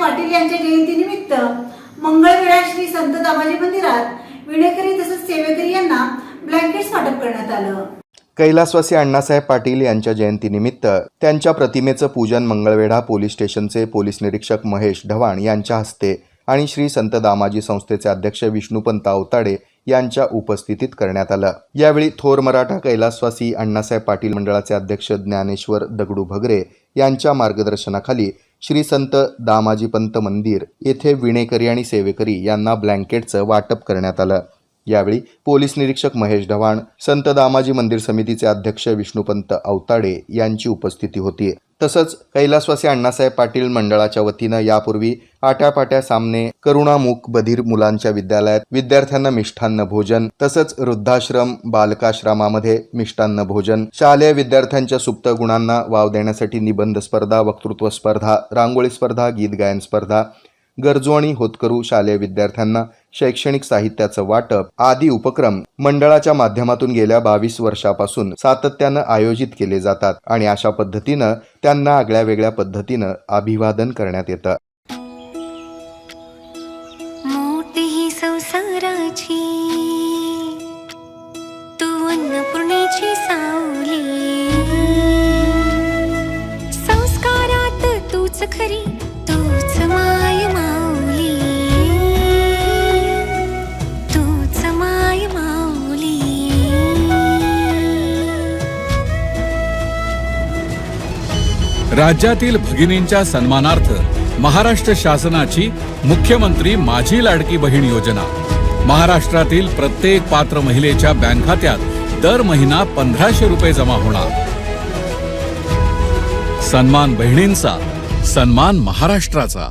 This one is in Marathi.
पाटील यांच्या जयंतीनिमित्त मंगळवेळा श्री संत दामाजी मंदिरात विणेकरी तसंच सेवेकरी यांना ब्लँकेट्स वाटप करण्यात आलं. कैलासवासी अण्णासाहेब पाटील यांच्या जयंतीनिमित्त त्यांच्या प्रतिमेचं पूजन मंगळवेढा पोलीस स्टेशनचे पोलीस निरीक्षक महेश ढवाण यांच्या हस्ते आणि श्री संत दामाजी संस्थेचे अध्यक्ष विष्णुपंत अवताडे यांच्या उपस्थितीत करण्यात आलं. यावेळी थोर मराठा कैलासवासी अण्णासाहेब पाटील मंडळाचे अध्यक्ष ज्ञानेश्वर दगडू भगरे यांच्या मार्गदर्शनाखाली श्री संत दामाजी पंत मंदिर येथे विणेकरी आणि सेवेकरी यांना ब्लँकेटचं वाटप करण्यात आलं. यावेळी पोलीस निरीक्षक महेश ढवाण संत दामाजी मंदिर समितीचे अध्यक्ष विष्णुपंत अवताडे यांची उपस्थिती होती. तसंच कैलासवासी अण्णासाहेब पाटील मंडळाच्या वतीनं यापूर्वी आट्यापाट्या सामने करुणामुख बधीर मुलांच्या विद्यालयात विद्यार्थ्यांना मिष्ठान्न भोजन तसंच वृद्धाश्रम बालकाश्रमामध्ये मिष्टान्न भोजन. शालेय विद्यार्थ्यांच्या सुप्त गुणांना वाव देण्यासाठी निबंध स्पर्धा वक्तृत्व स्पर्धा रांगोळी स्पर्धा गीत गायन स्पर्धा. गरजू आणि होतकरू शालेय विद्यार्थ्यांना शैक्षणिक साहित्याचं वाटप. आदी उपक्रम मंडळाच्या माध्यमातून गेल्या बावीस वर्षापासून सातत्यानं आयोजित केले जातात आणि अशा पद्धतीनं त्यांना आगळ्या वेगळ्या पद्धतीनं अभिवादन करण्यात येतं. माझी. तू अन्नपूर्णेची सावली. संस्कारात तूच खरी तूच माय माऊली. तूच माय माऊली. राज्यातील भगिनींच्या सन्मानार्थ महाराष्ट्र शासनाची मुख्यमंत्री माझी लाडकी बहीण योजना. महाराष्ट्रातील प्रत्येक पात्र महिलेच्या बँक खात्यात दर महिना पंधराशे रुपये जमा होणार. सन्मान बहिणींचा सन्मान महाराष्ट्राचा.